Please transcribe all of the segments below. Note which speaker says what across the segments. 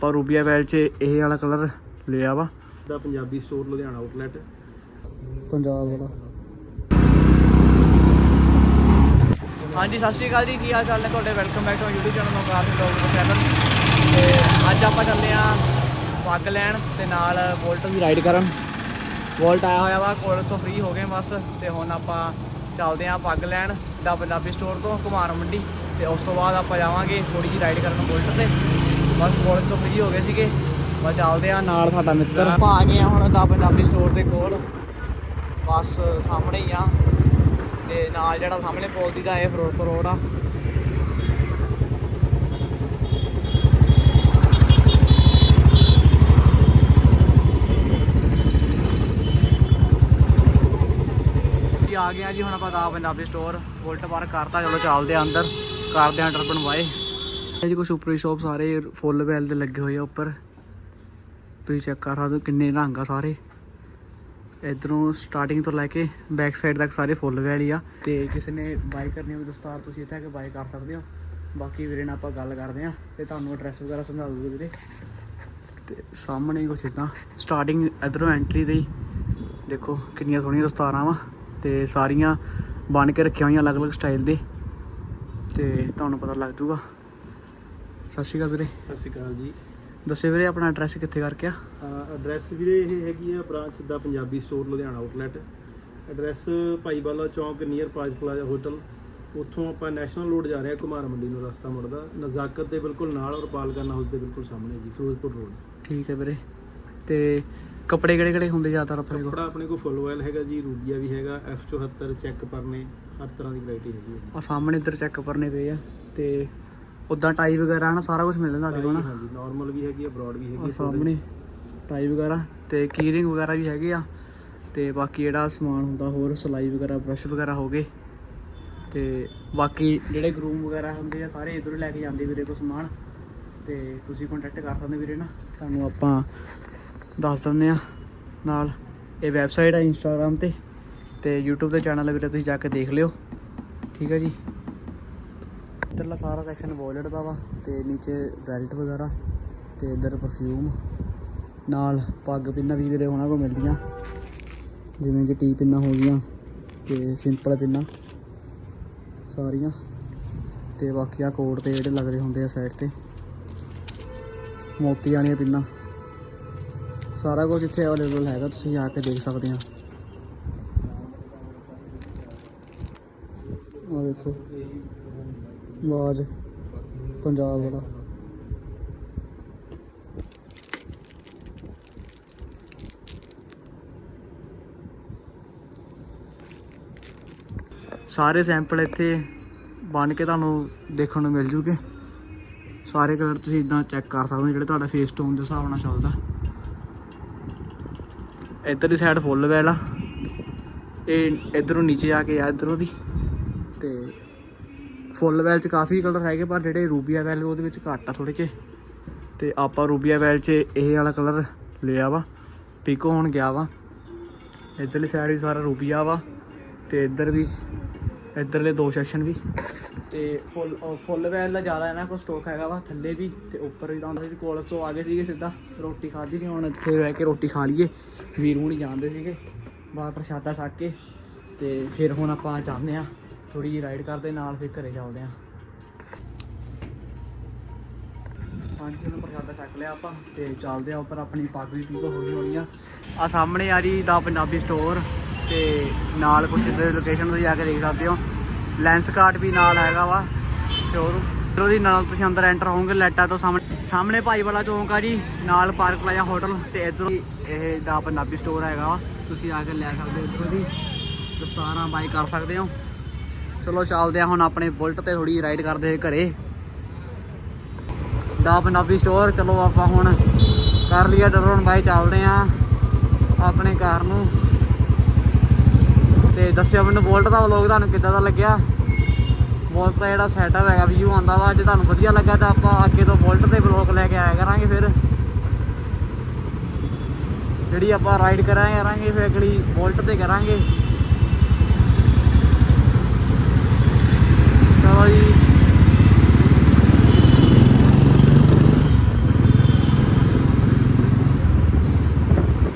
Speaker 1: ਆਪਾਂ ਰੂਬੀਆ ਵੈਲ 'ਚ ਇਹ ਵਾਲਾ ਕਲਰ ਲਿਆ ਵਾ।
Speaker 2: ਦਾ ਪੰਜਾਬੀ ਸਟੋਰ ਲੁਧਿਆਣਾ ਆਊਟਲੈਟ
Speaker 1: ਪੰਜਾਬ ਵਾਲਾ। ਹਾਂਜੀ ਸਤਿ ਸ਼੍ਰੀ ਅਕਾਲ ਜੀ। ਕੀ ਹਾਲ ਚਾਲ ਨੇ ਤੁਹਾਡੇ? Welcome back to YouTube channel ਨੌਕਾਰ Singh ਲੋਕ ਚੈਨਲ ਤੇ ਅੱਜ ਆਪਾਂ ਚੱਲੇ ਆਂ ਪੱਗ ਲੈਣ ਤੇ ਨਾਲ ਵੋਲਟ ਦੀ ਰਾਈਡ ਕਰਨ। ਵੋਲਟ ਆਇਆ ਹੋਇਆ ਵਾ ਕੋਲ ਤੋਂ ਫ੍ਰੀ ਹੋ ਗਏ ਬਸ। ਤੇ ਹੁਣ ਆਪਾਂ ਚੱਲਦੇ ਆਂ ਪੱਗ ਲੈਣ ਦਾ ਪੰਜਾਬੀ ਸਟੋਰ ਤੋਂ ਕੁਮਾਰ ਮੰਡੀ। ਤੇ ਉਸ ਤੋਂ ਬਾਅਦ ਆਪਾਂ ਜਾਵਾਂਗੇ ਥੋੜੀ ਜਿਹੀ ਰਾਈਡ ਕਰਨ ਵੋਲਟ ਤੇ। ਬਸ ਕੋਲ ਤੋਂ ਫ੍ਰੀ ਹੋ ਗਏ ਸੀਗੇ। ਬਸ ਚੱਲਦੇ ਆ ਨਾਲ ਸਾਡਾ ਮਿੱਤਰ। ਆਪਾਂ ਆ ਗਏ ਆਂ ਹੁਣ ਦਾ ਪੰਜਾਬੀ ਸਟੋਰ ਦੇ ਕੋਲ। ਬਸ ਸਾਹਮਣੇ ਹੀ ਆ। ਤੇ ਨਾਲ ਜਿਹੜਾ ਸਾਹਮਣੇ ਪੁਲ ਦੀ ਦਾ ਇਹ ਫਿਰੋਜ਼ਪੁਰ ਰੋਡ ਆ। ਜੀ ਆ ਗਿਆ ਜੀ, ਹੁਣ ਆਪਾਂ ਦਾ ਪੰਜਾਬੀ ਸਟੋਰ ਵੋਲਟ ਬਾਰ ਕਰਤਾ। ਚਲੋ ਚੱਲਦੇ ਆ ਅੰਦਰ। ਕਰਦੇ ਆ ਟਰਬਨ ਵਾਏ। ਇਹ ਜੀ ਕੁਛ ਉੱਪਰ ਸ਼ੋਪ ਸਾਰੇ ਫੁੱਲ ਵੈਲ ਦੇ ਲੱਗੇ ਹੋਏ ਆ ਉੱਪਰ। ਤੁਸੀਂ ਚੈੱਕ ਕਰ ਸਕਦੇ ਹੋ ਕਿੰਨੇ ਰੰਗ ਆ ਸਾਰੇ। ਇਧਰੋਂ ਸਟਾਰਟਿੰਗ ਤੋਂ ਲੈ ਕੇ ਬੈਕ ਸਾਈਡ ਤੱਕ ਸਾਰੇ ਫੁੱਲ ਵੈਲ ਹੀ ਆ। ਤੇ ਕਿਸੇ ਨੇ ਬਾਈ ਕਰਨੀ ਹੋਵੇ ਦਸਤਾਰ ਤੁਸੀਂ ਇੱਥੇ ਆ ਕੇ ਬਾਈ ਕਰ ਸਕਦੇ ਹੋ। ਬਾਕੀ ਵੀਰੇ ਨਾਲ ਆਪਾਂ ਗੱਲ ਕਰਦੇ ਆ ਤੇ ਤੁਹਾਨੂੰ ਐਡਰੈਸ ਵਗੈਰਾ ਸਮਝਾ ਦੂਗੇ ਵੀਰੇ। ਤੇ ਸਾਹਮਣੇ ਕੁਛ ਇਦਾਂ ਸਟਾਰਟਿੰਗ ਇਧਰੋਂ ਐਂਟਰੀ ਦੀ ਦੇਖੋ ਕਿੰਨੀਆਂ ਸੋਹਣੀਆਂ ਦਸਤਾਰਾਂ ਵਾ ਤੇ ਸਾਰੀਆਂ ਬਣ ਕੇ ਰੱਖੀਆਂ ਹੋਈਆਂ ਅਲੱਗ-ਅਲੱਗ ਸਟਾਈਲ ਦੇ। ਤੇ ਤੁਹਾਨੂੰ ਪਤਾ ਲੱਗ ਜੂਗਾ ਸਤਿ ਸ਼੍ਰੀ ਅਕਾਲ ਵੀਰੇ।
Speaker 2: ਸਤਿ ਸ਼੍ਰੀ ਅਕਾਲ ਜੀ।
Speaker 1: ਦੱਸਿਓ ਵੀਰੇ ਆਪਣਾ ਐਡਰੈਸ ਕਿੱਥੇ ਕਰਕੇ ਆ?
Speaker 2: ਐਡਰੈਸ ਵੀਰੇ ਇਹ ਹੈਗੀ ਆ ਬ੍ਰਾਂਚ ਦਾ Punjabi store Ludhiana outlet address Bhaiwala ਚੌਂਕ ਨੀਅਰ ਪਾਜ ਪਲਾਜ਼ਾ ਹੋਟਲ ਉੱਥੋਂ ਆਪਾਂ ਨੈਸ਼ਨਲ ਰੋਡ ਜਾ ਰਹੇ ਹਾਂ ਕੁਮਾਰ ਮੰਡੀ ਨੂੰ ਰਸਤਾ ਮੁੜਦਾ। ਨਜ਼ਾਕਤ ਦੇ ਬਿਲਕੁਲ ਨਾਲ ਔਰ ਪਾਲਗਾਨਾ ਹਾਊਸ ਦੇ ਬਿਲਕੁਲ ਸਾਹਮਣੇ ਜੀ ਫਿਰੋਜ਼ਪੁਰ ਰੋਡ
Speaker 1: ਠੀਕ ਹੈ ਵੀਰੇ। ਤੇ ਕੱਪੜੇ ਕਿਹੜੇ ਕਿਹੜੇ ਹੁੰਦੇ ਜ਼ਿਆਦਾਤਰ ਆਪਣੇ ਕੋਲ?
Speaker 2: ਕੱਪੜਾ ਆਪਣੇ ਕੋਲ ਫੁੱਲ ਆਇਲ ਹੈਗਾ ਜੀ ਰੂਬੀਆ ਵੀ ਹੈਗਾ F74 ਚੈੱਕ ਪਰਨੇ ਹਰ ਤਰ੍ਹਾਂ ਦੀ ਵੈਰਾਈਟੀ ਹੈਗੀ
Speaker 1: ਆ ਸਾਹਮਣੇ ਇੱਧਰ ਚੈੱਕ ਕਰਨੇ ਪਏ ਆ। ਤੇ ਉਦਾਂ ਟਾਈ ਵਗੈਰਾ ਨਾ ਸਾਰਾ ਕੁਝ ਮਿਲ ਜਾਂਦਾ ਤੁਹਾਡੇ ਕੋਲ ਨਾ
Speaker 2: ਹਾਂਜੀ ਨਾਰਮਲ ਵੀ ਹੈਗੀ ਹੈ ਬ੍ਰੌਡ ਵੀ ਹੈਗੀ
Speaker 1: ਆ ਸਾਹਮਣੇ ਟਾਈ ਵਗੈਰਾ ਤੇ ਕੀਰਿੰਗ ਵਗੈਰਾ ਵੀ ਹੈਗੇ ਆ। ਤੇ ਬਾਕੀ ਜਿਹੜਾ ਸਮਾਨ ਹੁੰਦਾ ਹੋਰ ਸਲਾਈ ਵਗੈਰਾ ਬ੍ਰਸ਼ ਵਗੈਰਾ ਹੋ ਗਏ। ਤੇ ਬਾਕੀ ਜਿਹੜੇ ਗਰੂਮ ਵਗੈਰਾ ਹੁੰਦੇ ਆ ਸਾਰੇ ਇਧਰੋਂ ਲੈ ਕੇ ਜਾਂਦੇ ਵੀਰੇ ਕੋ ਸਮਾਨ। ਤੇ ਤੁਸੀਂ ਕੰਟੈਕਟ ਕਰ ਸਕਦੇ ਵੀਰੇ ਨਾ ਤੁਹਾਨੂੰ ਆਪਾਂ ਦੱਸ ਦਿੰਦੇ ਆ। ਨਾਲ ਇਹ ਵੈਬਸਾਈਟ ਹੈ ਇੰਸਟਾਗ੍ਰam ਤੇ ਤੇ YouTube ਤੇ ਚੈਨਲ ਵੀਰੇ ਤੁਸੀਂ ਜਾ ਕੇ ਦੇਖ ਲਿਓ। ਠੀਕ ਹੈ ਜੀ। ਇੱਧਰਲਾ ਸਾਰਾ ਸੈਕਸ਼ਨ ਵੋਲਟ ਦਾ ਵਾ ਤੇ ਨੀਚੇ ਬੈਲਟ ਵਗੈਰਾ ਤੇ ਇੱਧਰ ਪਰਫਿਊਮ ਨਾਲ ਪੱਗ ਪਿੰਨਾਂ ਵੀ ਵੀਰੇ ਉਹਨਾਂ ਕੋਲ ਮਿਲਦੀਆਂ, ਜਿਵੇਂ ਕਿ ਟੀ ਪਿੰਨਾਂ ਹੋ ਗਈਆਂ ਤੇ ਸਿੰਪਲ ਪਿੰਨਾਂ ਸਾਰੀਆਂ ਤੇ ਬਾਕੀ ਆ ਕੋਟ ਤੇ ਜਿਹੜੇ ਲੱਗਦੇ ਹੁੰਦੇ ਆ ਸਾਈਡ ਤੇ ਮੋਤੀ ਵਾਲੀਆਂ ਪਿੰਨਾਂ, ਸਾਰਾ ਕੁਝ ਇੱਥੇ ਅਵੇਲੇਬਲ ਹੈਗਾ, ਤੁਸੀਂ ਆ ਕੇ ਦੇਖ ਸਕਦੇ ਆ। ਆ ਦੇਖੋ। ਆਵਾਜ਼। ਪੰਜਾਬ ਵਾਲਾ। ਸਾਰੇ ਸੈਂਪਲ ਇੱਥੇ ਬਣ ਕੇ ਤੁਹਾਨੂੰ ਦੇਖਣ ਨੂੰ ਮਿਲ ਜੂਗੇ। ਸਾਰੇ ਕਲਰ ਤੁਸੀਂ ਇਦਾਂ ਚੈੱਕ ਕਰ ਸਕਦੇ ਹੋ, ਜਿਹੜੇ ਤੁਹਾਡਾ ਫੇਸ ਟੋਨ ਦੇ ਹਿਸਾਬ ਨਾਲ ਚੱਲਦਾ। ਇੱਧਰ ਦੀ ਸਾਈਡ ਫੁੱਲ ਵੈਲ ਆ। ਇਹ ਇਧਰੋਂ ਨੀਚੇ ਜਾ ਕੇ ਆ ਇਧਰੋਂ ਦੀ। ਤੇ ਫੁੱਲ ਵੈਲ ਚ ਕਾਫੀ ਕਲਰ ਹੈਗੇ, ਪਰ ਜਿਹੜੇ ਰੂਬੀਆ ਵੈਲ ਉਹਦੇ ਵਿੱਚ ਘੱਟ ਆ ਥੋੜੇ ਜਿਹੇ। ਤੇ ਆਪਾਂ ਰੂਬੀਆ ਵੈਲ ਚ ਇਹ ਵਾਲਾ ਕਲਰ ਲਿਆ ਵਾ, ਪੀਕੋ ਹੁਣ ਗਿਆ ਵਾ। ਇਧਰਲੀ ਸਾਈਡ ਵੀ ਸਾਰਾ ਰੂਬੀਆ ਵਾ, ਤੇ ਇੱਧਰ ਵੀ, ਇੱਧਰਲੇ ਦੋ ਸੈਕਸ਼ਨ ਵੀ। ਤੇ ਫੁੱਲ ਫੁੱਲ ਵੈਲ ਦਾ ਜ਼ਿਆਦਾ ਇਹਨਾਂ ਕੋਲ ਸਟਾਕ ਹੈਗਾ ਵਾ, ਥੱਲੇ ਵੀ, ਤੇ ਉੱਪਰ ਵੀ ਤਾਂ ਹੁੰਦਾ ਸੀ ਕੋਲਜ ਤੋਂ ਆ ਗਏ ਸੀਗੇ ਸਿੱਧਾ, ਰੋਟੀ ਖਾਧੀ ਨਹੀਂ, ਹੁਣ ਇੱਥੇ ਰਹਿ ਕੇ ਰੋਟੀ ਖਾ ਲਈਏ। ਵੀਰ ਹੁਣੀ ਜਾਂਦੇ ਸੀਗੇ, ਬਾਹਰ ਪ੍ਰਸ਼ਾਦਾ ਛਕ ਕੇ, ਤੇ ਫਿਰ ਹੁਣ ਆਪਾਂ ਜਾਂਦੇ ਆ ਥੋੜੀ ਜਿਹੀ ਰਾਈਡ ਕਰਦੇ, ਨਾਲ ਫਿਰ ਘਰੇ ਚੱਲਦੇ ਆ ਪੰਜ ਕਿਲੋ ਪ੍ਰਸ਼ਾਦਾ ਛਕ ਲਿਆ ਆਪਾਂ ਤੇ ਚੱਲਦੇ ਆ ਉੱਪਰ ਆਪਣੀ ਪੱਗ ਵੀ ਪੀਕੋ ਹੋ ਹੋਣੀ ਆ। ਆ ਸਾਹਮਣੇ ਆ ਰਹੀ ਦਾ ਪੰਜਾਬੀ ਸਟੋਰ ਤੇ ਨਾਲ ਕੁਛ ਇੱਧਰ ਲੋਕੇਸ਼ਨ ਤੁਸੀਂ ਜਾ ਕੇ ਦੇਖ ਸਕਦੇ ਹੋ। ਲੈਂਸ ਕਾਰਟ ਵੀ ਨਾਲ ਹੈਗਾ ਵਾ ਸ਼ੋਰ ਇਧਰੋਂ ਦੀ ਨਾਲ ਤੁਸੀਂ ਅੰਦਰ ਐਂਟਰ ਹੋਵੋਗੇ ਲੈਟਾ ਤੋਂ ਸਾਹਮਣੇ। ਸਾਹਮਣੇ ਭਾਈ ਵਾਲਾ ਚੌਂਕ ਆ ਜੀ, ਨਾਲ ਪਾਰਕ ਪਲਾਜ਼ਾ ਹੋਟਲ ਤੇ ਇਧਰੋਂ ਇਹ ਦਾ ਪੰਜਾਬੀ ਸਟੋਰ ਹੈਗਾ ਵਾ। ਤੁਸੀਂ ਆ ਕੇ ਲੈ ਸਕਦੇ ਹੋ ਇੱਧਰੋਂ ਦੀ। ਦਸਤਾਰਾਂ ਬਾਈ ਕਰ ਸਕਦੇ ਹੋ। ਚਲੋ ਚੱਲਦੇ ਆ ਹੁਣ ਆਪਣੇ ਬੁਲਟ ਤੇ ਥੋੜੀ ਰਾਈਡ ਕਰਦੇ ਹੋਏ ਘਰੇ। ਦਾ ਪੰਜਾਬੀ ਸਟੋਰ ਚਲੋ ਆਪਾਂ ਹੁਣ ਕਰ ਲਿਆ ਡਰੋਨ ਬਾਈ, ਚੱਲਦੇ ਆ ਆਪਣੇ ਘਰ ਨੂੰ। ਤੇ ਦੱਸਿਓ ਮੈਨੂੰ ਬੋਲਟ ਦਾ ਵਲੋਗ ਤੁਹਾਨੂੰ ਕਿੱਦਾਂ ਦਾ ਲੱਗਿਆ? ਬੋਲਟ ਦਾ ਜਿਹੜਾ ਸੈਟਅਪ ਹੈਗਾ ਵੀਊ ਆਉਂਦਾ ਵਾ, ਜੇ ਤੁਹਾਨੂੰ ਵਧੀਆ ਲੱਗਾ ਤਾਂ ਆਪਾਂ ਅੱਗੇ ਤੋਂ ਬੋਲਟ ਦੇ ਵਲੋਗ ਲੈ ਕੇ ਆਇਆ ਕਰਾਂਗੇ ਫਿਰ। ਜਿਹੜੀ ਆਪਾਂ ਰਾਈਡ ਕਰਾਂਗੇ ਕਰਾਂਗੇ ਫਿਰ ਅਗਲੀ ਬੋਲਟ ਤੇ ਕਰਾਂਗੇ। भाई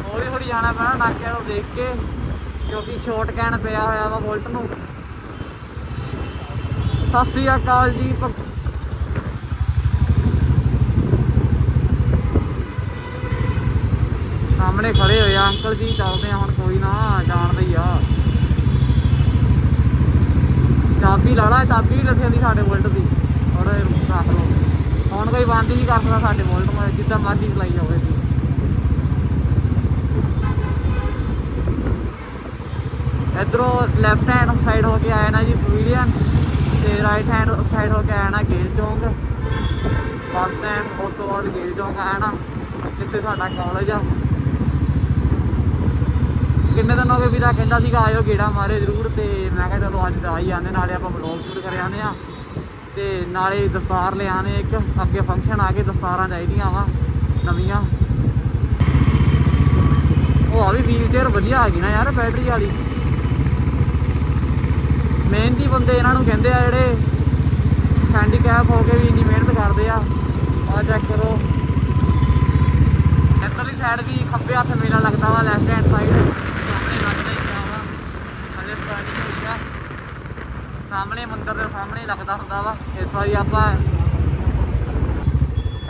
Speaker 1: थोड़ी जाना पैना नाक देख के क्योंकि शॉर्ट कैन जी सामने खड़े हुए अंकल जी चलते हम कोई ना जानते ही आ ਚਾਬੀ ਲਾ ਲਾ ਚਾਬੀ ਵੀ ਲੱਥੀ ਦੀ ਸਾਡੇ ਬੁਲਟ ਦੀ। ਔਰ ਰੱਖ ਲਓ ਹੁਣ ਕੋਈ ਬੰਦ ਹੀ ਨਹੀਂ ਕਰ ਸਕਦਾ ਸਾਡੇ ਬੁਲਟ ਮੈਂ ਜਿੱਦਾਂ ਮਰਜ਼ੀ ਚਲਾਈ ਜਾਵੇ ਜੀ ਇਧਰੋਂ ਲੈਫਟ ਹੈਂਡ ਸਾਈਡ ਹੋ ਕੇ ਆਇਆ ਨਾ ਜੀ ਪਵੀਲੀਅਨ ਤੇ ਰਾਈਟ ਹੈਂਡ ਸਾਈਡ ਹੋ ਕੇ ਆਇਆ ਨਾ ਗੇਲ ਚੌਂਕ। ਬੱਸ ਸਟੈਂਡ ਉਸ ਤੋਂ ਬਾਅਦ ਗੇਲ ਚੌਂਕ ਆਇਆ ਨਾ ਜਿੱਥੇ ਸਾਡਾ ਕਾਲਜ ਆ। ਕਿੰਨੇ ਦਿਨ ਹੋ ਗਏ ਵੀਰਾ ਕਹਿੰਦਾ ਸੀਗਾ, ਆਇਓ ਗੇੜਾ ਮਾਰੇ ਜ਼ਰੂਰ ਤੇ ਮੈਂ ਕਿਹਾ ਚਲੋ ਅੱਜ ਆ ਹੀ ਆਨੇ ਨਾਲੇ ਆਪਾਂ ਵਲੌਗ ਸ਼ੂਟ ਕਰ ਆਨੇ ਆ ਤੇ ਨਾਲੇ ਦਸਤਾਰ ਲੈ ਆਨੇ ਇੱਕ, ਅੱਗੇ ਫੰਕਸ਼ਨ ਆ ਕੇ ਦਸਤਾਰਾਂ ਚਾਹੀਦੀਆਂ ਵਾ, ਨਵੀਆਂ। ਉਹ ਆ ਵੀ ਵੀਲ ਚੇਅਰ ਵਧੀਆ ਆ ਗਈ ਨਾ ਯਾਰ ਬੈਟਰੀ ਵਾਲੀ। ਮਿਹਨਤੀ ਬੰਦੇ ਇਹਨਾਂ ਨੂੰ ਕਹਿੰਦੇ ਆ ਜਿਹੜੇ ਹੈਂਡੀਕੈਪ ਹੋ ਕੇ ਵੀ ਇੰਨੀ ਮਿਹਨਤ ਕਰਦੇ ਆ ਆ ਚੈੱਕ ਕਰੋ। ਇੱਧਰਲੀ ਸਾਈਡ ਵੀ ਖੱਬੇ ਹੱਥ ਮੇਲਾ ਲੱਗਦਾ ਵਾ ਲੈਫਟ ਹੈਂਡ ਸਾਈਡ ਸਾਹਮਣੇ ਲੱਗਦਾ ਹੀ ਪਿਆ ਵਾ ਹਲੇ ਸਟਾਰਟਿੰਗ ਹੋਈ ਆ ਸਾਹਮਣੇ ਮੰਦਿਰ ਦੇ ਸਾਹਮਣੇ ਹੀ ਲੱਗਦਾ ਹੁੰਦਾ ਵਾ, ਇਸ ਵਾਰੀ ਆਪਾਂ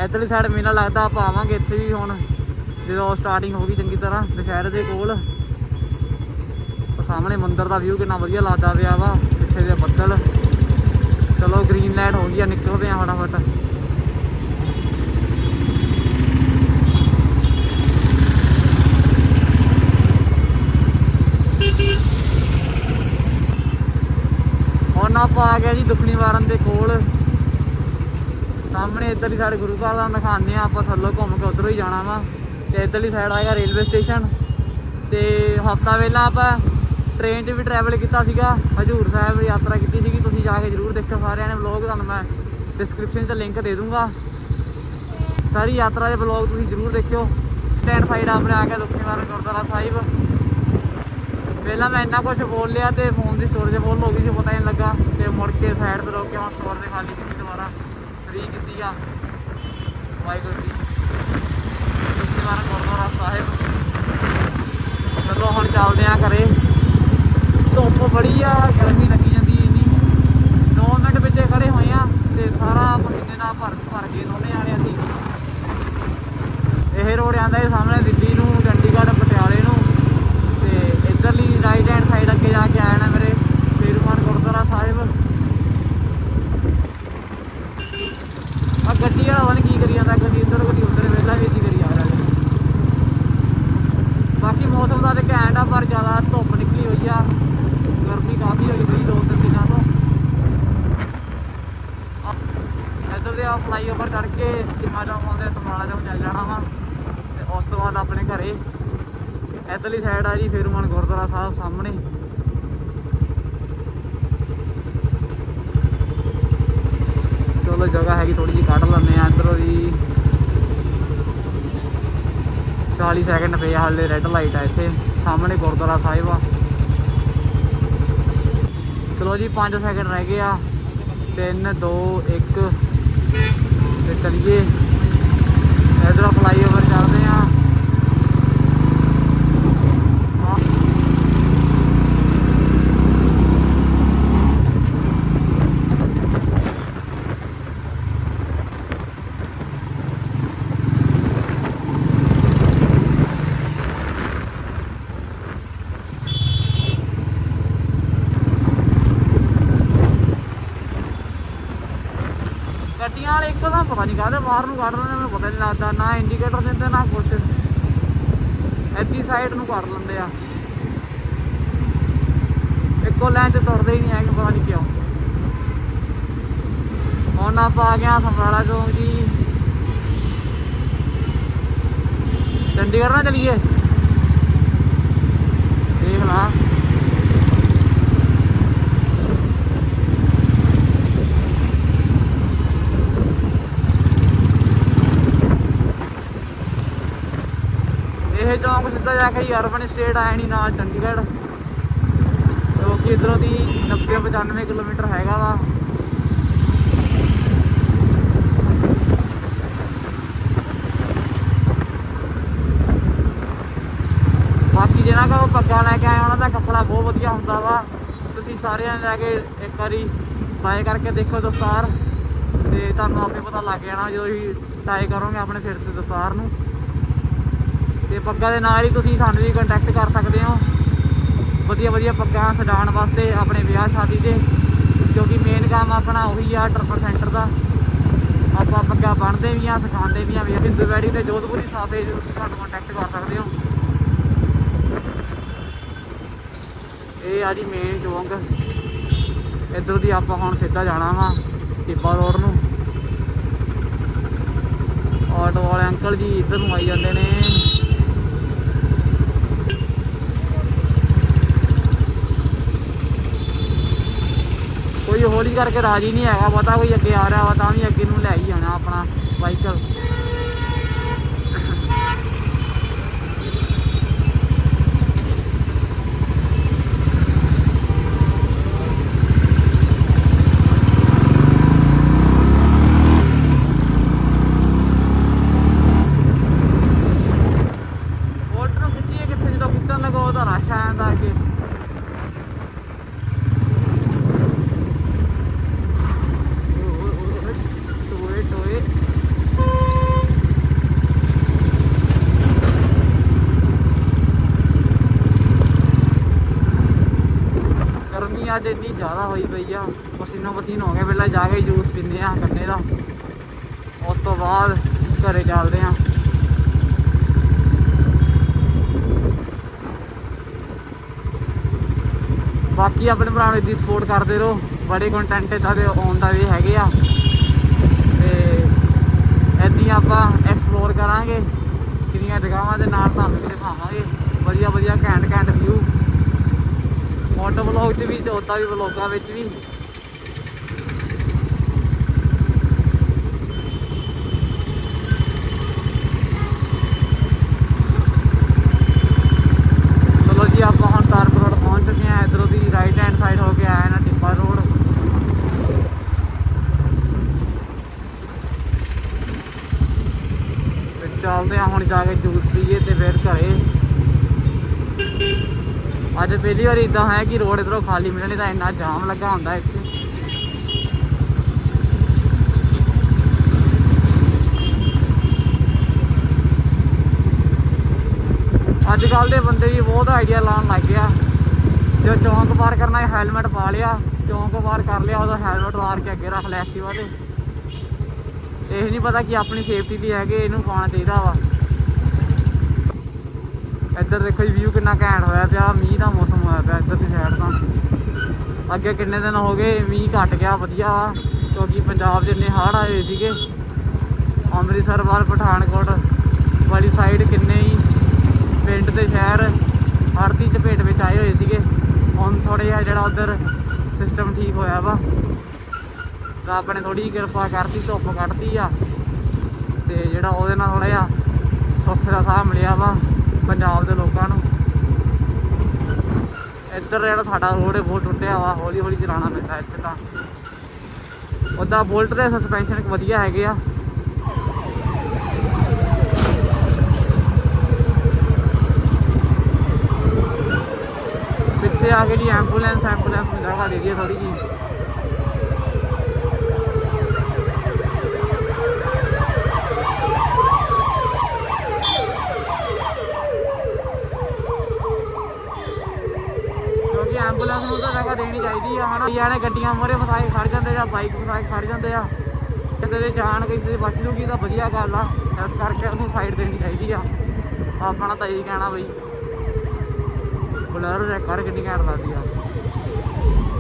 Speaker 1: ਇੱਧਰਲੀ ਸਾਈਡ ਮੇਲਾ ਲੱਗਦਾ, ਆਪਾਂ ਆਵਾਂਗੇ ਇੱਥੇ ਵੀ ਹੁਣ, ਜਦੋਂ ਸਟਾਰਟਿੰਗ ਹੋ ਗਈ ਚੰਗੀ ਤਰ੍ਹਾਂ, ਦੁਸ਼ਹਿਰੇ ਦੇ ਕੋਲ। ਸਾਹਮਣੇ ਮੰਦਿਰ ਦਾ ਵਿਊ ਕਿੰਨਾ ਵਧੀਆ ਲੱਗਦਾ ਪਿਆ ਵਾ, ਪਿੱਛੇ ਦੇ ਬੱਦਲ। ਚਲੋ ਗ੍ਰੀਨ ਲਾਈਟ ਹੋ ਗਈ ਆ, ਨਿਕਲਦੇ ਆ ਫਟਾਫਟ ਹੁਣ ਆਪਾਂ ਆ ਗਿਆ ਜੀ ਦੁਖਣੀ ਵਾਰਨ ਦੇ ਕੋਲ। ਸਾਹਮਣੇ ਇੱਧਰ ਹੀ ਸਾਡੇ ਗੁਰੂ ਘਰ ਦਾ ਦਿਖਾਉਂਦੇ ਆ ਆਪਾਂ ਥੱਲੋਂ ਘੁੰਮ ਕੇ ਉਧਰੋਂ ਹੀ ਜਾਣਾ ਵਾ। ਤੇ ਇੱਧਰਲੀ ਸਾਈਡ ਆਏਗਾ ਰੇਲਵੇ ਸਟੇਸ਼ਨ ਤੇ ਹਫਤਾ ਵੇਲਾ ਆਪਾਂ ਟ੍ਰੇਨ 'ਚ ਵੀ ਟਰੈਵਲ ਕੀਤਾ ਸੀਗਾ। ਹਜੂਰ ਸਾਹਿਬ ਯਾਤਰਾ ਕੀਤੀ ਸੀਗੀ, ਤੁਸੀਂ ਜਾ ਕੇ ਜਰੂਰ ਦੇਖੋ ਸਾਰਿਆਂ ਨੇ ਵਲੌਗ ਤੁਹਾਨੂੰ ਮੈਂ ਡਿਸਕ੍ਰਿਪਸ਼ਨ 'ਚ ਲਿੰਕ ਦੇ ਦੂੰਗਾ। ਸਾਰੀ ਯਾਤਰਾ ਦੇ ਵਲੌਗ ਤੁਸੀਂ ਜਰੂਰ ਦੇਖਿਓ। ਟੈਨ ਸਾਈਡ ਆਪਣੇ ਆ ਕੇ ਦੁਖਣੀ ਵਾਰਨ ਗੁਰਦੁਆਰਾ ਸਾਹਿਬ। ਪਹਿਲਾਂ ਮੈਂ ਇੰਨਾ ਕੁਝ ਬੋਲ ਲਿਆ ਤੇ ਫੋਨ ਦੀ ਸਟੋਰੇਜ ਫੁੱਲ ਹੋ ਗਈ ਸੀ, ਪਤਾ ਹੀ ਨਹੀਂ ਲੱਗਾ। ਤੇ ਮੁੜ ਕੇ ਸਾਈਡ ਤੇ ਰੋਕ ਕੇ ਹੁਣ ਸਟੋਰ ਤੇ ਖਾਲੀ ਕੀਤੀ ਦੁਬਾਰਾ। ਫ੍ਰੀ ਕੀਤੀ ਆ। ਵਾਹਿਗੁਰੂ ਜੀ। ਦੁਖੀ ਗੁਰਦੁਆਰਾ ਸਾਹਿਬ। ਚਲੋ ਹੁਣ ਚੱਲਦੇ ਆ ਘਰੇ। ਧੁੱਪ ਬੜੀ ਆ, ਗਰਮੀ ਲੱਗੀ ਜਾਂਦੀ ਇੰਨੀ। 2 ਮਿੰਟ ਵਿੱਚ ਖੜੇ ਹੋਏ ਆ ਤੇ ਸਾਰਾ ਪਸੀਨੇ ਨਾਲ ਭਰ ਭਰ ਕੇ ਦੋਨੇ ਆਣਿਆਂ ਅਸੀਂ ਇਹ ਰੋਡ ਆਂਦਾ ਹੈ ਸਾਹਮਣੇ ਦਿੱਲੀ ਨੂੰ ਚੰਡੀਗੜ੍ਹ ਪਟਿਆਲੇ ਨੂੰ ਤੇ ਇਧਰਲੀ ਰਾਈਟ ਹੈਂਡ ਸਾਈਡ ਅੱਗੇ ਜਾ ਕੇ ਆਇਆ ਨਾ ਮੇਰੇ ਫੇਰੂਮਾਨ ਗੁਰਦੁਆਰਾ ਸਾਹਿਬ ਆ ਗੱਡੀ ਵਾਲਾ ਵਨ ਕੀ ਕਰੀ ਜਾਂਦਾ ਕਦੀ ਇੱਧਰ ਕਦੀ ਉੱਧਰ ਵੇਲਾ ਵੀ ਕੀ ਕਰੀ ਜਾ ਰਿਹਾ ਜੀ। ਬਾਕੀ ਮੌਸਮ ਦਾ ਤੇ ਘੈਂਟ ਆ ਪਰ ਜ਼ਿਆਦਾ ਧੁੱਪ ਨਿਕਲੀ ਹੋਈ ਆ ਗਰਮੀ ਕਾਫੀ ਹੋਈ ਪਈ ਦੋ ਤਿੰਨ ਦਿਨਾਂ ਤੋਂ ਆ- ਇੱਧਰ ਦੇ ਆ ਫਲਾਈਓਵਰ ਚੜ ਕੇ ਚਿਮਾ ਚੌਂਕ ਦੇ ਸਮਰਾਲਾ ਚੌਂਕ ਚੱਲ ਜਾਣਾ ਵਾ ਤੇ ਉਸ ਤੋਂ ਬਾਅਦ ਆਪਣੇ ਘਰੇ ਇੱਧਰਲੀ ਸਾਈਡ ਆ ਜੀ ਫੇਰੂਮਾਨ ਗੁਰਦੁਆਰਾ ਸਾਹਿਬ ਸਾਹਮਣੇ ਚਲੋ ਜਗ੍ਹਾ ਹੈਗੀ ਥੋੜੀ ਜਿਹੀ ਕੱਢ ਲੈਂਦੇ ਆ ਇੱਧਰੋਂ ਦੀ 40 ਸੈਕਿੰਡ ਪਏ ਹਾਲੇ ਰੈੱਡ ਲਾਈਟ ਆ ਇੱਥੇ। ਸਾਹਮਣੇ ਗੁਰਦੁਆਰਾ ਸਾਹਿਬ ਆ। ਚਲੋ ਜੀ 5 ਸੈਕਿੰਡ ਰਹਿ ਗਏ ਆ। 3 2 1 ਤੇ ਚਲੀਏ। ਇਧਰੋਂ ਫਲਾਈਓਵਰ ਚੱਲਦੇ ਆ ਹਾਂ। ਗੱਡੀਆਂ ਵਾਲੇ ਇੱਕੋ ਦਾ ਪਤਾ ਨਹੀਂ ਕਾਹਦੇ ਬਾਹਰ ਨੂੰ ਕੱਢ ਲੈਂਦੇ, ਮੈਨੂੰ ਪਤਾ ਨਹੀਂ ਲੱਗਦਾ, ਨਾ ਇੰਡੀਕੇਟਰ ਦਿੰਦੇ, ਨਾ ਕੁਛ। ਐਦੀ ਸਾਈਡ ਨੂੰ ਕੱਢ ਲੈਂਦੇ ਆ। ਇੱਕੋ ਲਾਈਨ 'ਚ ਤੁਰਦੇ ਹੀ ਨਹੀਂ ਹੈਗੇ, ਪਤਾ ਨਹੀਂ ਕਿਉਂ। ਹੁਣ ਆਪਾਂ ਆ ਗਏ ਸਮਰਾਲਾ ਚੌਂਕ ਜੀ। ਚੰਡੀਗੜ੍ਹ ਨਾ ਚਲੀਏ। ਦੇਖ ਲਾ ਇਹ ਚੌਂਕ ਸਿੱਧਾ ਜਾ ਕੇ ਅਰਬਨ ਸਟੇਟ ਆਇਆ ਨਹੀਂ ਨਾਲ ਚੰਡੀਗੜ੍ਹ। ਜੋ ਇਧਰੋਂ ਦੀ 90 95 ਕਿਲੋਮੀਟਰ ਹੈਗਾ ਵਾ। ਬਾਕੀ ਜਿਹਨਾਂ ਕੋਲ ਪੱਗਾ ਲੈ ਕੇ ਆਏ, ਉਹਨਾਂ ਦਾ ਕੱਪੜਾ ਬਹੁਤ ਵਧੀਆ ਹੁੰਦਾ ਵਾ। ਤੁਸੀਂ ਸਾਰਿਆਂ ਨੇ ਲੈ ਕੇ ਇੱਕ ਵਾਰੀ ਟਰਾਈ ਕਰਕੇ ਦੇਖੋ ਦਸਤਾਰ। ਤੇ ਤੁਹਾਨੂੰ ਆਪੇ ਪਤਾ ਲੱਗ ਜਾਣਾ, ਜਦੋਂ ਤੁਸੀਂ ਟਰਾਈ ਕਰੋਗੇ ਆਪਣੇ ਸਿਰ ਤੇ ਦਸਤਾਰ ਨੂੰ। ਤੇ ਪੱਗਾਂ ਦੇ ਨਾਲ ਹੀ ਤੁਸੀਂ ਸਾਨੂੰ ਵੀ ਕੰਟੈਕਟ ਕਰ ਸਕਦੇ ਹੋ। ਵਧੀਆ ਵਧੀਆ ਪੱਗਾਂ ਸਜਾਉਣ ਵਾਸਤੇ ਆਪਣੇ ਵਿਆਹ ਸ਼ਾਦੀ ਤੇ, ਕਿਉਂਕਿ ਮੇਨ ਕੰਮ ਆਪਣਾ ਉਹੀ ਆ ਟਰਪਰ ਸੈਂਟਰ ਦਾ। ਆਪਾਂ ਪੱਗਾਂ ਬਣਦੇ ਵੀ ਆ, ਸਿਖਾਉਂਦੇ ਵੀ ਆ, ਵੀ ਹਿੰਦੂ ਵੈਡਿੰਗ ਤੇ ਜੋਧਪੁਰੀ ਸਾਫੇ ਤੁਸੀਂ ਸਾਨੂੰ ਕੰਟੈਕਟ ਕਰ ਸਕਦੇ ਹੋ। ਇਹ ਆ ਜੀ ਮੇਨ ਚੌਂਕ। ਇੱਧਰ ਦੀ ਆਪਾਂ ਹੁਣ ਸਿੱਧਾ ਜਾਣਾ ਵਾ, ਟਿੱਬਾ ਰੋਡ ਨੂੰ। ਆਟੋ ਵਾਲੇ ਅੰਕਲ ਜੀ ਇੱਧਰ ਨੂੰ ਆਈ ਜਾਂਦੇ ਨੇ। ਕੋਈ ਹੌਲੀ ਕਰਕੇ ਰਾਜੀ ਨਹੀਂ ਹੈਗਾ, ਪਤਾ ਕੋਈ ਅੱਗੇ ਆ ਰਿਹਾ ਵਾ, ਤਾਂ ਵੀ ਅੱਗੇ ਨੂੰ ਲੈ ਹੀ ਜਾਣਾ ਆਪਣਾ ਵਾਹੀਕਲ ਬੋਲਟ ਨੂੰ ਖਿੱਚੀਏ ਕਿੱਥੇ ਜਦੋਂ ਖਿੱਚਣ ਲੱਗੋ ਉਹਦਾ ਰਸ਼ ਆ ਜਾਂਦਾ ਅੱਗੇ ਟੋਏ ਟੋਏ ਗਰਮੀ ਅੱਜ ਇੰਨੀ ਜ਼ਿਆਦਾ ਹੋਈ ਪਈ ਆ। ਪਸੀਨੋ ਪਸੀਨ ਹੋ ਗਏ, ਪਹਿਲਾਂ ਜਾ ਕੇ ਜੂਸ ਪੀਂਦੇ ਆ ਗੰਨੇ ਦਾ। ਉਸ ਤੋਂ ਬਾਅਦ ਘਰੇ ਚੱਲਦੇ ਆ। ਬਾਕੀ ਆਪਣੇ ਭਰਾ ਨੂੰ ਇਦੀ ਸਪੋਰਟ ਕਰਦੇ ਰਹੋ। ਬੜੇ ਕੰਟੈਂਟ ਇਦਾਂ ਦੇ ਆਉਣ ਦਾ ਵੀ ਹੈਗੇ ਆ। ਤੇ ਏਦਾਂ ਆਪਾਂ ਐਕਸਪਲੋਰ ਕਰਾਂਗੇ। ਕਿੰਨੀਆਂ ਜਗ੍ਹਾਵਾਂ ਦੇ ਨਾਲ ਤੁਹਾਨੂੰ ਵੀ ਦਿਖਾਵਾਂਗੇ। ਵਧੀਆ ਵਧੀਆ ਘੈਂਟ ਘੈਂਟ ਵਿਊ ਮੋਟੋ ਵਲੌਗ 'ਚ ਵੀ ਤੇ ਉਦਾਂ ਵੀ ਵਲੌਗਾਂ ਵਿੱਚ ਵੀ। ਚਲੋ ਜੀ, ਆਪਾਂ ਹੁਣ ਕੇ ਰੋਡ ਪਹੁੰਚ ਚੁੱਕੇ ਹਾਂ ਇਧਰੋਂ ਦੀ ਰਾਈਟ ਹੈਂਡ ਸਾਈਡ ਹੋ ਕੇ ਆਇਆ ਨਾ ਟਿੱਪਾ ਰੋਡ ਤੇ ਚੱਲਦੇ ਆ ਹੁਣ ਜਾ ਕੇ ਜੂਸ ਪੀਏ ਤੇ ਫਿਰ ਘਰੇ ਅੱਜ ਪਹਿਲੀ ਵਾਰ ਇਦਾਂ ਹੈ ਕਿ ਰੋਡ ਇਧਰੋਂ ਖਾਲੀ ਮਿਲਣੇ ਤਾਂ ਇੰਨਾ ਜਾਮ ਲੱਗਾ ਹੁੰਦਾ ਇੱਥੇ। ਅੱਜ ਕੱਲ ਦੇ ਬੰਦੇ ਵੀ ਬਹੁਤ ਆਈਡੀਆ ਲਾਉਣ ਲੱਗ ਗਿਆ। ਜੋ ਚੌਂਕ ਪਾਰ ਕਰਨਾ ਹੈ ਹੈਲਮਟ ਪਾ ਲਿਆ, ਚੌਂਕ ਪਾਰ ਕਰ ਲਿਆ, ਉਹਦਾ ਹੈਲਮਟ ਉਤਾਰ ਕੇ ਅੱਗੇ ਰੱਖ ਲਿਆ ਐਕਟਿਵਾ ਤੇ ਇਹ ਨਹੀਂ ਪਤਾ ਕਿ ਆਪਣੀ ਸੇਫਟੀ ਲਈ ਹੈਗੇ, ਇਹਨੂੰ ਪਾਉਣਾ ਚਾਹੀਦਾ ਵਾ। ਇੱਧਰ ਦੇਖੋ ਜੀ ਵਿਊ ਕਿੰਨਾ ਘੈਂਟ ਹੋਇਆ ਪਿਆ, ਮੀਂਹ ਦਾ ਮੌਸਮ ਹੋਇਆ ਪਿਆ ਇੱਧਰ ਦੀ ਸਾਈਡ ਤਾਂ ਅੱਗੇ ਕਿੰਨੇ ਦਿਨ ਹੋ ਗਏ, ਮੀਂਹ ਘਟ ਗਿਆ, ਵਧੀਆ ਵਾ, ਕਿਉਂਕਿ ਪੰਜਾਬ 'ਚ ਇੰਨੇ ਹੜ੍ਹ ਆਏ ਹੋਏ ਸੀਗੇ। ਅੰਮ੍ਰਿਤਸਰ ਵੱਲ, ਪਠਾਨਕੋਟ ਵਾਲੀ ਸਾਈਡ ਕਿੰਨੇ ਹੀ ਪਿੰਡ ਤੇ ਸ਼ਹਿਰ ਹੜ੍ਹ ਦੀ ਚਪੇਟ ਵਿੱਚ ਆਏ ਹੋਏ ਸੀਗੇ। ਹੁਣ ਥੋੜਾ ਜਿਹਾ ਜਿਹੜਾ ਉਧਰ ਸਿਸਟਮ ਠੀਕ ਹੋਇਆ ਵਾ, ਰੱਬ ਨੇ ਥੋੜੀ ਕਿਰਪਾ ਕਰਤੀ, ਧੁੱਪ ਕੱਢਤੀ ਆ, ਤੇ ਜਿਹੜਾ ਉਹਦੇ ਨਾਲ ਥੋੜਾ ਜਿਹਾ ਸੁੱਖ ਦਾ ਸਾਹ ਮਿਲਿਆ ਵਾ ਪੰਜਾਬ ਦੇ ਲੋਕਾਂ ਨੂੰ। ਇੱਧਰ ਜਿਹੜਾ ਸਾਡਾ ਰੋਡ ਹੈ, ਬਹੁਤ ਟੁੱਟਿਆ ਵਾ ਹੌਲੀ ਹੌਲੀ ਚਲਾਉਣਾ ਪੈਂਦਾ ਇੱਥੇ ਤਾਂ। ਉਹਦਾ ਬੋਲਟ ਦੇ ਸਸਪੈਂਸ਼ਨ ਵਧੀਆ ਹੈਗੇ ਆ। ਪਿੱਛੇ ਆ ਕੇ ਜੀ ਐਂਬੂਲੈਂਸ ਐਂਬੂਲੈਂਸ ਨੂੰ ਜਗ੍ਹਾ ਦੇ ਦਈਏ ਥੋੜੀ ਜੀ ਕਿਉਂਕਿ ਐਂਬੂਲੈਂਸ ਨੂੰ ਤਾਂ ਜਗ੍ਹਾ ਦੇਣੀ ਚਾਹੀਦੀ ਆ, ਹਨਾ? ਯਾਨੇ ਗੱਡੀਆਂ ਮੋਰੇ ਫਸਾਏ ਖੜ ਜਾਂਦੇ ਆ, ਬਾਈਕ ਫਸਾਏ ਖੜ ਜਾਂਦੇ ਆ। ਕਿਤੇ ਦੇ ਜਾਣ ਕਿਸੇ ਦੀ ਬਚ ਜੂਗੀ ਤਾਂ ਵਧੀਆ ਗੱਲ ਆ। ਇਸ ਕਰਕੇ ਉਹਨੂੰ ਸਾਈਡ ਦੇਣੀ ਚਾਹੀਦੀ ਆ। ਆਪਣਾ ਤਾਂ ਇਹੀ ਕਹਿਣਾ ਬਈ। ਬਲਰ ਚੈੱਕ ਕਰ ਕਿੰਨੀ ਘੈਂਟ ਲੱਗਦੀ ਆ।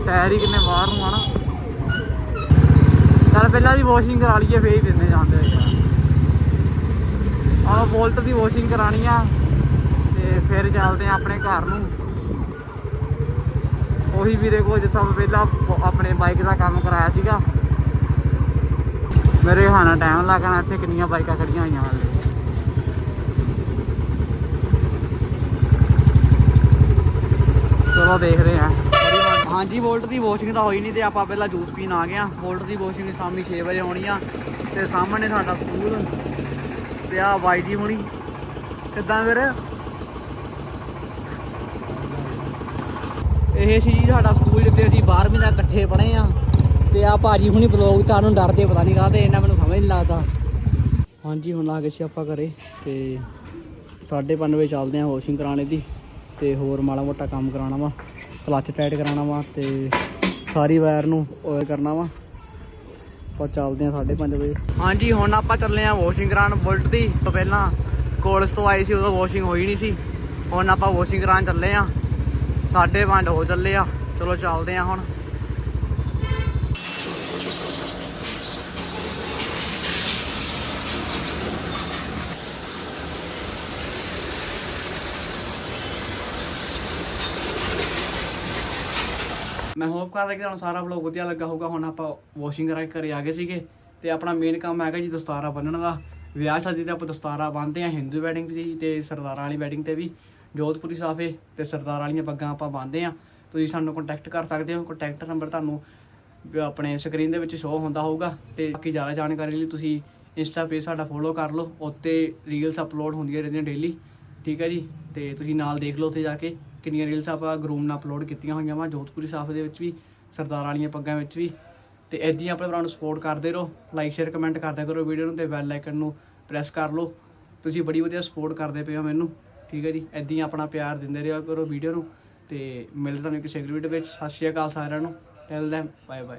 Speaker 1: ਟਾਇਰ ਹੀ ਕਿੰਨੇ ਬਾਹਰ ਨੂੰ ਆ ਨਾ। ਚੱਲ ਪਹਿਲਾਂ ਦੀ ਵਾਸ਼ਿੰਗ ਕਰਾ ਲਈਏ, ਫੇਰ ਹੀ ਦਿੰਦੇ ਜਾਂਦੇ ਆ। ਆਹ ਬੋਲਟ ਦੀ ਵਾਸ਼ਿੰਗ ਕਰਾਣੀ ਆ। ਤੇ ਫਿਰ ਚੱਲਦੇ ਆ ਆਪਣੇ ਘਰ ਨੂੰ। ਉਹੀ ਵੀਰੇ ਕੋਲ ਜਿੱਥੋਂ ਮੈਂ ਪਹਿਲਾਂ ਆਪਣੇ ਬਾਈਕ ਦਾ ਕੰਮ ਕਰਾਇਆ ਸੀਗਾ। ਮੇਰੇ ਹਾਨਾ ਟਾਈਮ ਲੱਗਣਾ, ਇੱਥੇ ਕਿੰਨੀਆਂ ਬਾਈਕਾਂ ਖੜੀਆਂ ਹੋਈਆਂ ਹਾਲੇ ਚਲੋ ਦੇਖਦੇ ਆ ਹਾਂਜੀ ਵੋਲਟ ਦੀ ਵਾਸ਼ਿੰਗ ਤਾਂ ਹੋਈ ਨਹੀਂ ਤੇ ਆਪਾਂ ਪਹਿਲਾਂ ਜੂਸ ਪੀਣ ਆ ਗਏ ਆ ਵੋਲਟ ਦੀ ਵਾਸ਼ਿੰਗ ਸ਼ਾਮੀ 6 ਵਜੇ ਹੋਣੀ ਆ ਤੇ ਸਾਹਮਣੇ ਸਾਡਾ ਸਕੂਲ ਤੇ ਆ ਬਾਈ ਜੀ ਹੁਣੀ। ਕਿੱਦਾਂ ਫਿਰ ਇਹ ਸੀ ਜੀ ਸਾਡਾ ਸਕੂਲ ਜਿੱਥੇ ਅਸੀਂ 12ਵੀਂ ਦਾ ਇਕੱਠੇ ਪੜ੍ਹੇ ਆ ਤੇ ਆ ਭਾਜੀ ਹੁਣੀ ਬਲੌਗ ਚ ਸਾਨੂੰ ਡਰਦੇ ਪਤਾ ਨਹੀਂ ਕਾਹਦੇ ਇਹਨਾਂ ਮੈਨੂੰ ਸਮਝ ਨਹੀਂ ਲੱਗਦਾ। ਹਾਂਜੀ, ਹੁਣ ਆ ਗਏ ਸੀ ਆਪਾਂ ਘਰੇ ਤੇ 5:30 ਵਜੇ ਚੱਲਦੇ ਆ ਵਾਸ਼ਿੰਗ ਕਰਾਣੇ ਦੀ ਤੇ ਹੋਰ ਮਾੜਾ ਮੋਟਾ ਕੰਮ ਕਰਾਉਣਾ ਵਾ ਕਲਚ ਟਾਈਟ ਕਰਾਉਣਾ ਵਾ ਤੇ ਸਾਰੀ ਵਾਇਰ ਨੂੰ ਓਇਲ ਕਰਨਾ ਵਾ। ਆਪਾਂ ਚੱਲਦੇ ਆ 5:30 ਵਜੇ। ਹਾਂਜੀ, ਹੁਣ ਆਪਾਂ ਚੱਲੇ ਆ ਵਾਸ਼ਿੰਗ ਕਰਾਉਣ ਬੁਲਟ ਦੀ। ਤੋਂ ਪਹਿਲਾਂ ਕੋਲਸ ਤੋਂ ਆਈ ਸੀ, ਉਦੋਂ ਵਾਸ਼ਿੰਗ ਹੋਈ ਨਹੀਂ ਸੀ। ਹੁਣ ਆਪਾਂ ਵਾਸ਼ਿੰਗ ਕਰਾਉਣ ਚੱਲੇ ਆ 5:30 ਹੋ ਚੱਲੇ ਆ। ਚਲੋ ਚੱਲਦੇ ਆ ਹੁਣ। ਮੈਂ ਹੋਪ ਕਰਦਾ ਕਿ ਤੁਹਾਨੂੰ ਸਾਰਾ ਵਲੌਗ ਵਧੀਆ ਲੱਗਾ ਹੋਊਗਾ। ਹੁਣ ਆਪਾਂ ਵਾਸ਼ਿੰਗ ਕਰਾ ਕੇ ਘਰੇ ਆ ਗਏ ਸੀਗੇ ਤੇ ਆਪਣਾ ਮੇਨ ਕੰਮ ਹੈਗਾ ਜੀ ਦਸਤਾਰਾ ਬੰਨਣ ਦਾ। ਵਿਆਹ ਸ਼ਾਦੀ ਤੇ ਆਪਾਂ ਦਸਤਾਰਾ ਬੰਨਦੇ ਆ, ਹਿੰਦੂ ਵੈਡਿੰਗ ਤੇ ਜੀ ਤੇ ਸਰਦਾਰਾਂ ਵਾਲੀ ਵੈਡਿੰਗ ਤੇ ਵੀ। ਜੋਧਪੁਰੀ ਸਾਫੇ ਤੇ ਸਰਦਾਰ ਵਾਲੀਆਂ ਪੱਗਾਂ ਆਪਾਂ ਬੰਨਦੇ ਆ ਤੁਸੀਂ ਸਾਨੂੰ ਕੰਟੈਕਟ ਕਰ ਸਕਦੇ ਹੋ। ਕੰਟੈਕਟ ਨੰਬਰ ਤੁਹਾਨੂੰ ਆਪਣੇ ਸਕਰੀਨ ਦੇ ਵਿੱਚ ਸ਼ੋ ਹੁੰਦਾ ਹੋਊਗਾ। ਤੇ ਬਾਕੀ ਜ਼ਿਆਦਾ ਜਾਣਕਾਰੀ ਲਈ ਤੁਸੀਂ ਇੰਸਟਾ ਪੇਜ ਸਾਡਾ ਫੋਲੋ ਕਰ ਲਓ। ਉੱਤੇ ਰੀਲਸ ਅਪਲੋਡ ਹੁੰਦੀਆਂ ਰਹਿੰਦੀਆਂ ਡੇਲੀ ਠੀਕ ਹੈ ਜੀ? ਤੇ ਤੁਸੀਂ ਨਾਲ ਦੇਖ ਲਓ ਉੱਥੇ ਜਾ ਕੇ ਕਿੰਨੀਆਂ ਰੀਲਸ ਆਪਾਂ ਗਰੂਮ ਨਾਲ ਅਪਲੋਡ ਕੀਤੀਆਂ ਹੋਈਆਂ ਵਾ। ਜੋਧਪੁਰੀ ਸਾਫ਼ ਦੇ ਵਿੱਚ ਵੀ, ਸਰਦਾਰ ਵਾਲੀਆਂ ਪੱਗਾਂ ਵਿੱਚ ਵੀ। ਤੇ ਏਦਾਂ ਹੀ ਆਪਣੇ ਭਰਾ ਨੂੰ ਸਪੋਰਟ ਕਰਦੇ ਰਹੋ। ਲਾਈਕ ਸ਼ੇਅਰ ਕਮੈਂਟ ਕਰਦਿਆ ਕਰੋ ਵੀਡੀਓ ਨੂੰ ਤੇ ਬੈਲ ਆਈਕਨ ਨੂੰ ਪ੍ਰੈਸ ਕਰ ਲਓ। ਤੁਸੀਂ ਬੜੀ ਵਧੀਆ ਸਪੋਰਟ ਕਰਦੇ ਪਏ ਹੋ ਮੈਨੂੰ। ਠੀਕ ਹੈ ਜੀ, ਏਦਾਂ ਹੀ ਆਪਣਾ ਪਿਆਰ ਦਿੰਦੇ ਰਿਹਾ ਕਰੋ ਵੀਡੀਓ ਨੂੰ ਤੇ ਮਿਲਦੇ ਤੁਹਾਨੂੰ ਕਿਸੇ ਅਗਲੀ ਵੀਡੀਓ ਵਿੱਚ। ਸਤਿ ਸ਼੍ਰੀ ਅਕਾਲ ਸਾਰਿਆਂ ਨੂੰ। ਟੈਲ ਦੈਮ ਬਾਏ ਬਾਏ